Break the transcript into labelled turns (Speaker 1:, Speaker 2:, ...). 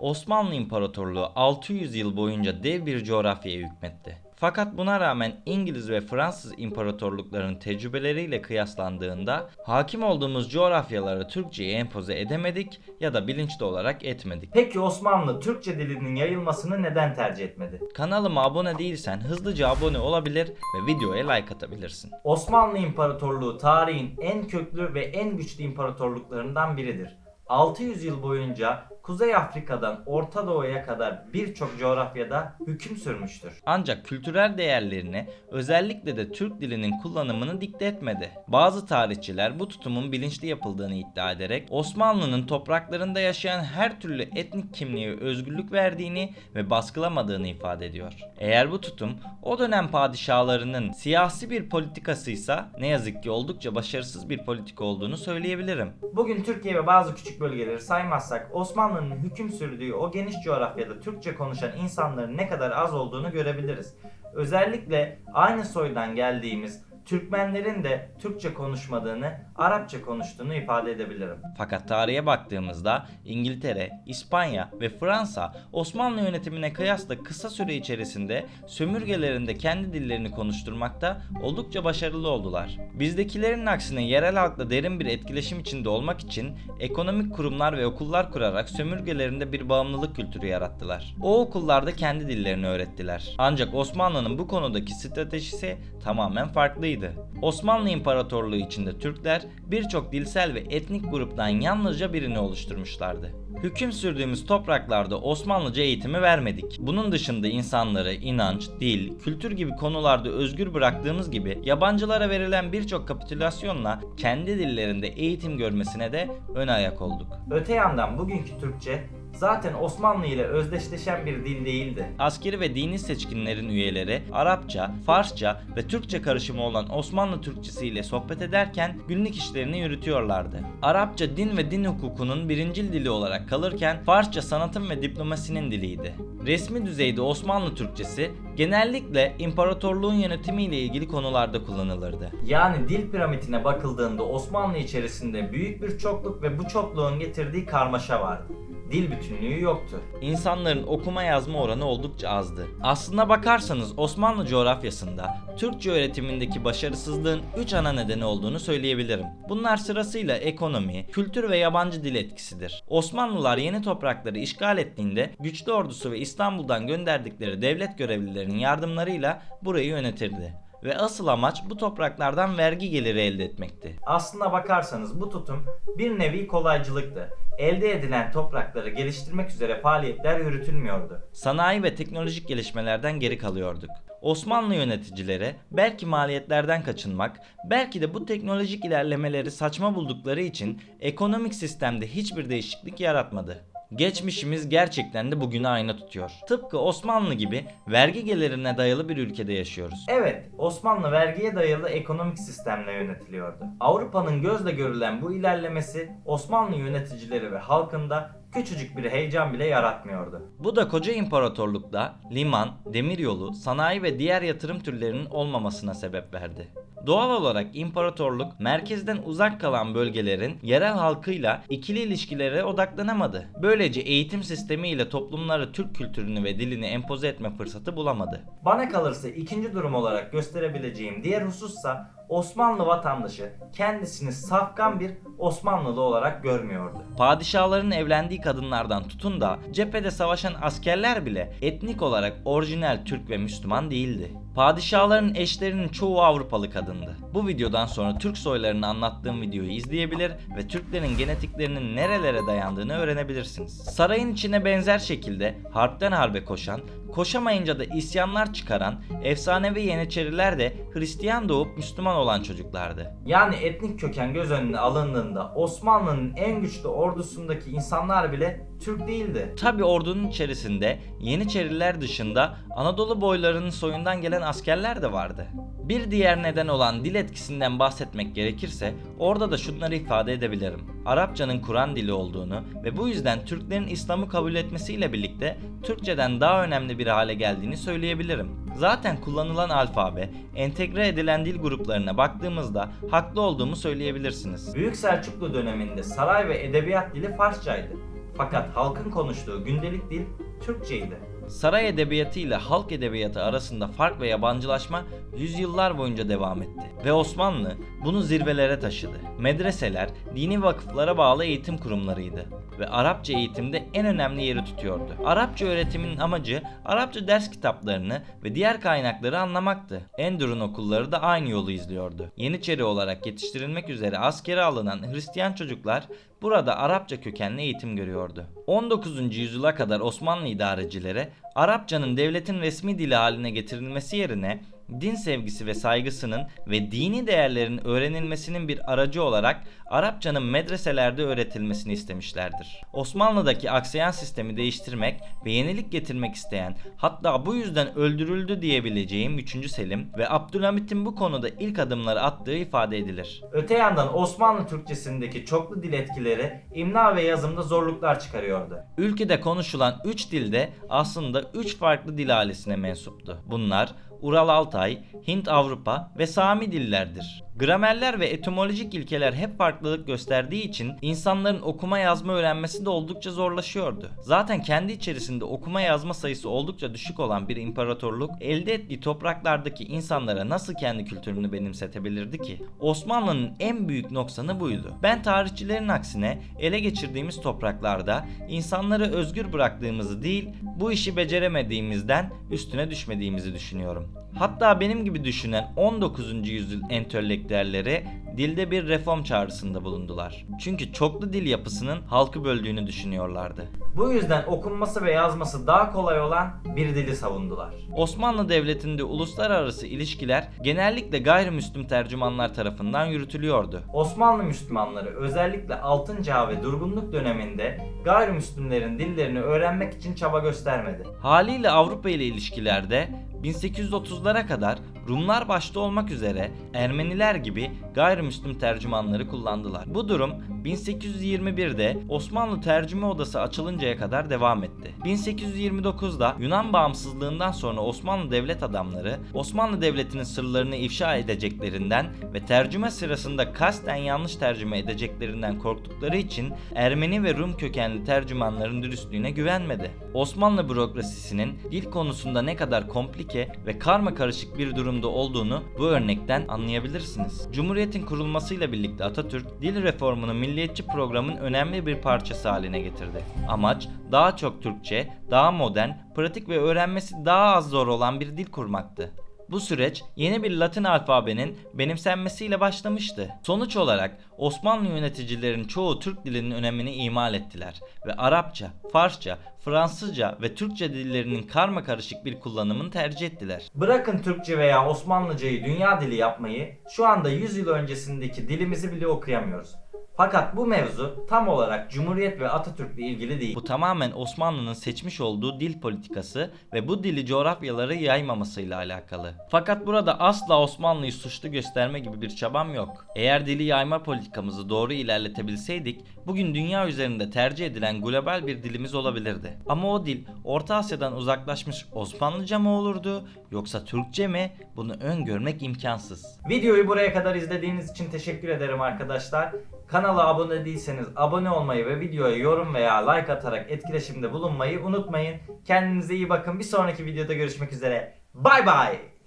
Speaker 1: Osmanlı İmparatorluğu 600 yıl boyunca dev bir coğrafyaya hükmetti. Fakat buna rağmen İngiliz ve Fransız imparatorluklarının tecrübeleriyle kıyaslandığında hakim olduğumuz coğrafyaları Türkçe'ye empoze edemedik ya da bilinçli olarak etmedik.
Speaker 2: Peki Osmanlı Türkçe dilinin yayılmasını neden tercih etmedi?
Speaker 1: Kanalıma abone değilsen hızlıca abone olabilir ve videoya like atabilirsin.
Speaker 2: Osmanlı İmparatorluğu tarihin en köklü ve en güçlü imparatorluklarından biridir. 600 yıl boyunca Kuzey Afrika'dan Orta Doğu'ya kadar birçok coğrafyada hüküm sürmüştür.
Speaker 1: Ancak kültürel değerlerini özellikle de Türk dilinin kullanımını dikte etmedi. Bazı tarihçiler bu tutumun bilinçli yapıldığını iddia ederek Osmanlı'nın topraklarında yaşayan her türlü etnik kimliğe özgürlük verdiğini ve baskılamadığını ifade ediyor. Eğer bu tutum o dönem padişahlarının siyasi bir politikasıysa ne yazık ki oldukça başarısız bir politika olduğunu söyleyebilirim.
Speaker 2: Bugün Türkiye ve bazı küçük bölgeleri saymazsak Osmanlı'nın hüküm sürdüğü o geniş coğrafyada Türkçe konuşan insanların ne kadar az olduğunu görebiliriz. Özellikle aynı soydan geldiğimiz Türkmenlerin de Türkçe konuşmadığını, Arapça konuştuğunu ifade edebilirim.
Speaker 1: Fakat tarihe baktığımızda İngiltere, İspanya ve Fransa Osmanlı yönetimine kıyasla kısa süre içerisinde sömürgelerinde kendi dillerini konuşturmakta oldukça başarılı oldular. Bizdekilerin aksine yerel halkla derin bir etkileşim içinde olmak için ekonomik kurumlar ve okullar kurarak sömürgelerinde bir bağımlılık kültürü yarattılar. O okullarda kendi dillerini öğrettiler. Ancak Osmanlı'nın bu konudaki stratejisi tamamen farklıydı. Osmanlı İmparatorluğu içinde Türkler birçok dilsel ve etnik gruptan yalnızca birini oluşturmuşlardı. Hüküm sürdüğümüz topraklarda Osmanlıca eğitimi vermedik. Bunun dışında insanları inanç, dil, kültür gibi konularda özgür bıraktığımız gibi yabancılara verilen birçok kapitülasyonla kendi dillerinde eğitim görmesine de ön ayak olduk.
Speaker 2: Öte yandan bugünkü Türkçe zaten Osmanlı ile özdeşleşen bir dil değildi.
Speaker 1: Askeri ve dini seçkinlerin üyeleri Arapça, Farsça ve Türkçe karışımı olan Osmanlı Türkçesi ile sohbet ederken günlük işlerini yürütüyorlardı. Arapça din ve din hukukunun birincil dili olarak kalırken Farsça sanatın ve diplomasinin diliydi. Resmi düzeyde Osmanlı Türkçesi genellikle imparatorluğun yönetimiyle ilgili konularda kullanılırdı.
Speaker 2: Yani dil piramidine bakıldığında Osmanlı içerisinde büyük bir çokluk ve bu çokluğun getirdiği karmaşa vardı. Dil bütünlüğü yoktu.
Speaker 1: İnsanların okuma yazma oranı oldukça azdı. Aslına bakarsanız Osmanlı coğrafyasında Türkçe öğretimindeki başarısızlığın 3 ana nedeni olduğunu söyleyebilirim. Bunlar sırasıyla ekonomi, kültür ve yabancı dil etkisidir. Osmanlılar yeni toprakları işgal ettiğinde güçlü ordusu ve İstanbul'dan gönderdikleri devlet görevlilerinin yardımlarıyla burayı yönetirdi. Ve asıl amaç bu topraklardan vergi geliri elde etmekti.
Speaker 2: Aslına bakarsanız bu tutum bir nevi kolaycılıktı. Elde edilen toprakları geliştirmek üzere faaliyetler yürütülmüyordu.
Speaker 1: sanayi ve teknolojik gelişmelerden geri kalıyorduk. Osmanlı yöneticileri belki maliyetlerden kaçınmak, belki de bu teknolojik ilerlemeleri saçma buldukları için ekonomik sistemde hiçbir değişiklik yaratmadı. Geçmişimiz gerçekten de bugünü ayna tutuyor. Tıpkı Osmanlı gibi vergi gelirine dayalı bir ülkede yaşıyoruz.
Speaker 2: Evet, Osmanlı vergiye dayalı ekonomik sistemle yönetiliyordu. Avrupa'nın gözle görülen bu ilerlemesi Osmanlı yöneticileri ve halkında küçücük bir heyecan bile yaratmıyordu.
Speaker 1: Bu da koca imparatorlukta liman, demiryolu, sanayi ve diğer yatırım türlerinin olmamasına sebep verdi. Doğal olarak imparatorluk merkezden uzak kalan bölgelerin yerel halkıyla ikili ilişkilere odaklanamadı. Böylece eğitim sistemiyle toplumlara Türk kültürünü ve dilini empoze etme fırsatı bulamadı.
Speaker 2: Bana kalırsa ikinci durum olarak gösterebileceğim diğer husussa Osmanlı vatandaşı kendisini safkan bir Osmanlılı olarak görmüyordu.
Speaker 1: Padişahların evlendiği kadınlardan tutun da cephede savaşan askerler bile etnik olarak orijinal Türk ve Müslüman değildi. Padişahların eşlerinin çoğu Avrupalı kadındı. Bu videodan sonra Türk soylarını anlattığım videoyu izleyebilir ve Türklerin genetiklerinin nerelere dayandığını öğrenebilirsiniz. Sarayın içine benzer şekilde harpten harbe koşan, koşamayınca da isyanlar çıkaran efsanevi Yeniçeriler de Hristiyan doğup Müslüman olan çocuklardı.
Speaker 2: Yani etnik köken göz önüne alındığında Osmanlı'nın en güçlü ordusundaki insanlar bile Türk değildi.
Speaker 1: Tabi ordunun içerisinde Yeniçeriler dışında Anadolu boylarının soyundan gelen askerler de vardı. Bir diğer neden olan dil etkisinden bahsetmek gerekirse orada da şunları ifade edebilirim. Arapçanın Kur'an dili olduğunu ve bu yüzden Türklerin İslam'ı kabul etmesiyle birlikte Türkçeden daha önemli bir hale geldiğini söyleyebilirim. Zaten kullanılan alfabe, entegre edilen dil gruplarına baktığımızda haklı olduğumu söyleyebilirsiniz.
Speaker 2: Büyük Selçuklu döneminde saray ve edebiyat dili Farsçaydı. Fakat halkın konuştuğu gündelik dil Türkçeydi.
Speaker 1: Saray edebiyatı ile halk edebiyatı arasında fark ve yabancılaşma yüzyıllar boyunca devam etti. Ve Osmanlı bunu zirvelere taşıdı. Medreseler, dini vakıflara bağlı eğitim kurumlarıydı ve Arapça eğitimde en önemli yeri tutuyordu. Arapça öğretimin amacı Arapça ders kitaplarını ve diğer kaynakları anlamaktı. Endur'un okulları da aynı yolu izliyordu. Yeniçeri olarak yetiştirilmek üzere askere alınan Hristiyan çocuklar burada Arapça kökenli eğitim görüyordu. 19. yüzyıla kadar Osmanlı idarecilere Arapçanın devletin resmi dili haline getirilmesi yerine din sevgisi ve saygısının ve dini değerlerin öğrenilmesinin bir aracı olarak Arapçanın medreselerde öğretilmesini istemişlerdir. Osmanlı'daki aksayan sistemi değiştirmek ve yenilik getirmek isteyen hatta bu yüzden öldürüldü diyebileceğim 3. Selim ve Abdülhamit'in bu konuda ilk adımları attığı ifade edilir.
Speaker 2: Öte yandan Osmanlı Türkçesindeki çoklu dil etkileri imla ve yazımda zorluklar çıkarıyordu.
Speaker 1: Ülkede konuşulan 3 dilde aslında 3 farklı dil ailesine mensuptu. Bunlar Ural Altay, Hint Avrupa ve Sami dillerdir. Gramerler ve etimolojik ilkeler hep farklılık gösterdiği için insanların okuma yazma öğrenmesi de oldukça zorlaşıyordu. Zaten kendi içerisinde okuma yazma sayısı oldukça düşük olan bir imparatorluk elde ettiği topraklardaki insanlara nasıl kendi kültürünü benimsetebilirdi ki? Osmanlı'nın en büyük noksanı buydu. Ben tarihçilerin aksine ele geçirdiğimiz topraklarda insanları özgür bıraktığımızı değil, bu işi beceremediğimizden üstüne düşmediğimizi düşünüyorum. Hatta benim gibi düşünen 19. yüzyıl entelektüelleri dilde bir reform çağrısında bulundular. Çünkü çoklu dil yapısının halkı böldüğünü düşünüyorlardı.
Speaker 2: Bu yüzden okunması ve yazması daha kolay olan bir dili savundular.
Speaker 1: Osmanlı Devleti'nde uluslararası ilişkiler genellikle gayrimüslim tercümanlar tarafından yürütülüyordu.
Speaker 2: Osmanlı Müslümanları özellikle Altın Çağ ve durgunluk döneminde gayrimüslimlerin dillerini öğrenmek için çaba göstermedi.
Speaker 1: Haliyle Avrupa ile ilişkilerde 1830'lara kadar Rumlar başta olmak üzere Ermeniler gibi gayrimüslim tercümanları kullandılar. Bu durum 1821'de Osmanlı Tercüme Odası açılıncaya kadar devam etti. 1829'da Yunan bağımsızlığından sonra Osmanlı devlet adamları Osmanlı Devleti'nin sırlarını ifşa edeceklerinden ve tercüme sırasında kasten yanlış tercüme edeceklerinden korktukları için Ermeni ve Rum kökenli tercümanların dürüstlüğüne güvenmedi. Osmanlı bürokrasisinin dil konusunda ne kadar komplike ve karma karışık bir durumda olduğunu bu örnekten anlayabilirsiniz. Cumhuriyetin kurulmasıyla birlikte Atatürk dil reformunu milliyetçi programın önemli bir parçası haline getirdi. Amaç daha çok Türkçe, daha modern, pratik ve öğrenmesi daha az zor olan bir dil kurmaktı. Bu süreç yeni bir Latin alfabenin benimsenmesiyle başlamıştı. Sonuç olarak Osmanlı yöneticilerin çoğu Türk dilinin önemini imal ettiler ve Arapça, Farsça, Fransızca ve Türkçe dillerinin karma karışık bir kullanımını tercih ettiler.
Speaker 2: Bırakın Türkçe veya Osmanlıcayı dünya dili yapmayı, şu anda 100 yıl öncesindeki dilimizi bile okuyamıyoruz. Fakat bu mevzu tam olarak Cumhuriyet ve Atatürk'le ilgili değil.
Speaker 1: Bu tamamen Osmanlı'nın seçmiş olduğu dil politikası ve bu dili coğrafyalara yaymamasıyla alakalı. Fakat burada asla Osmanlı'yı suçlu gösterme gibi bir çabam yok. Eğer dili yayma politikamızı doğru ilerletebilseydik, bugün dünya üzerinde tercih edilen global bir dilimiz olabilirdi. Ama o dil Orta Asya'dan uzaklaşmış Osmanlıca mı olurdu yoksa Türkçe mi? Bunu öngörmek imkansız.
Speaker 2: Videoyu buraya kadar izlediğiniz için teşekkür ederim arkadaşlar. Kanala abone değilseniz abone olmayı ve videoya yorum veya like atarak etkileşimde bulunmayı unutmayın. Kendinize iyi bakın. Bir sonraki videoda görüşmek üzere. Bay bay.